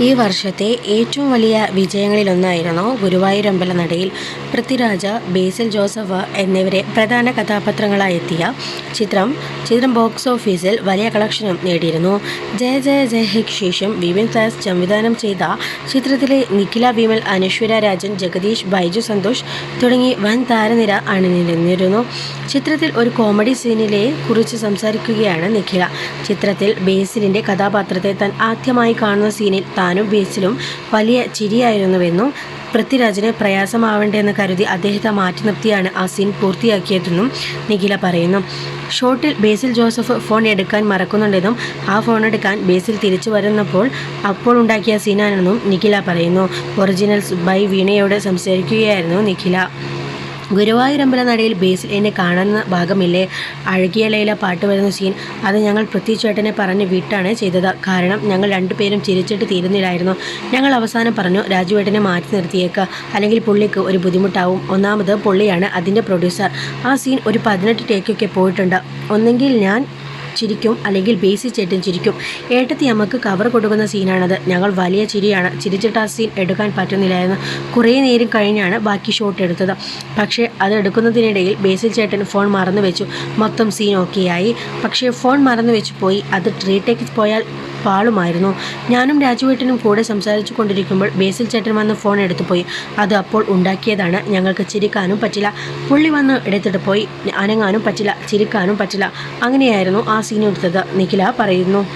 ഈ വർഷത്തെ ഏറ്റവും വലിയ വിജയങ്ങളിലൊന്നായിരുന്നു ഗുരുവായൂരമ്പല നടയിൽ പൃഥ്വിരാജ ബേസിൽ ജോസഫ് എന്നിവരെ പ്രധാന കഥാപാത്രങ്ങളായി എത്തിയ ചിത്രം. ചിത്രം ബോക്സ് ഓഫീസിൽ വലിയ കളക്ഷനും നേടിയിരുന്നു. ജയ ജയ ജയഹയ്ക്ക് ശേഷം വിപിൻ ദാസ് സംവിധാനം ചെയ്ത ചിത്രത്തിലെ നിഖില വിമൽ അനശ്വര രാജൻ ജഗദീഷ് ബൈജു സന്തോഷ് തുടങ്ങി വൻ താരനിര അണിനിരന്നിരുന്നു. ചിത്രത്തിൽ ഒരു കോമഡി സീനിലെ കുറിച്ച് സംസാരിക്കുകയാണ് നിഖില. ചിത്രത്തിൽ ബേസിലിന്റെ കഥാപാത്രത്തെ താൻ ആദ്യമായി കാണുന്ന സീനിൽ താനും ബീച്ചിലും വലിയ ചിരിയായിരുന്നുവെന്നും പൃഥ്വിരാജിന് പ്രയാസമാവേണ്ടെന്ന് കരുതി അദ്ദേഹത്തെ മാറ്റി നിർത്തിയാണ് ആ സീൻ പൂർത്തിയാക്കിയതെന്നും നിഖില പറയുന്നു. ഷോട്ടിൽ ബേസിൽ ജോസഫ് ഫോൺ എടുക്കാൻ മറക്കുന്നുണ്ടെന്നും ആ ഫോൺ എടുക്കാൻ ബേസിൽ തിരിച്ചു വരുന്നപ്പോൾ അപ്പോൾ ഉണ്ടാക്കിയ സീനാണെന്നും നിഖില പറയുന്നു. ഒറിജിനൽസ് ബൈ വീണയോട് സംസാരിക്കുകയായിരുന്നു നിഖില. ഗുരുവായൂരമ്പല നടയിൽ ബേസിൽ എന്നെ കാണുന്ന ഭാഗമില്ലേ? അഴകിയ ലൈല പാട്ട് വരുന്ന സീൻ അത് ഞങ്ങൾ പൃഥ്വിച്ചേട്ടനെ പറഞ്ഞ് വിട്ടാണ് ചെയ്തത്. കാരണം ഞങ്ങൾ രണ്ടുപേരും ചിരിച്ചിട്ട് തീരുന്നില്ലായിരുന്നു. ഞങ്ങൾ അവസാനം പറഞ്ഞു രാജുവേട്ടനെ മാറ്റി നിർത്തിയേക്ക. അല്ലെങ്കിൽ പുള്ളിക്ക് ഒരു ബുദ്ധിമുട്ടാവും. ഒന്നാമത് പുള്ളിയാണ് അതിന്റെ പ്രൊഡ്യൂസർ ആ സീൻ ഒരു പതിനെട്ട് ടേക്കൊക്കെ പോയിട്ടുണ്ട്. ഒന്നെങ്കിൽ ഞാൻ ചിരിക്കും അല്ലെങ്കിൽ ബേസി ചേട്ടൻ ചിരിക്കും. ഏട്ടത്തി അമ്മയ്ക്ക് കവർ കൊടുക്കുന്ന സീനാണത് ഞങ്ങൾ വലിയ ചിരിയാണ്. ചിരിച്ചിട്ട് ആ സീൻ എടുക്കാൻ പറ്റുന്നില്ലായിരുന്നു. കുറേ നേരം കഴിഞ്ഞാണ് ബാക്കി ഷോട്ട് എടുത്തത്. പക്ഷേ അത് എടുക്കുന്നതിനിടയിൽ ബേസിൽ ചേട്ടൻ ഫോൺ മറന്നു വെച്ചു മൊത്തം സീൻ ഓക്കെയായി പക്ഷേ ഫോൺ മറന്നു വെച്ച് പോയി. അത് ട്രീ ടേക്ക് പോയാൽ പാളുമായിരുന്നു. ഞാനും രാജുവേട്ടനും കൂടെ സംസാരിച്ചു കൊണ്ടിരിക്കുമ്പോൾ ബേസിൽ ചേട്ടൻ വന്ന് ഫോൺ എടുത്തു പോയി. അത് അപ്പോൾ ഉണ്ടാക്കിയതാണ്. ഞങ്ങൾക്ക് ചിരിക്കാനും പറ്റില്ല. പുള്ളി വന്ന് എടുത്തിട്ട് പോയി. അനങ്ങാനും പറ്റില്ല. ചിരിക്കാനും പറ്റില്ല. അങ്ങനെയായിരുന്നു ആ സീൻ എടുത്തത്. നിഖില പറയുന്നു.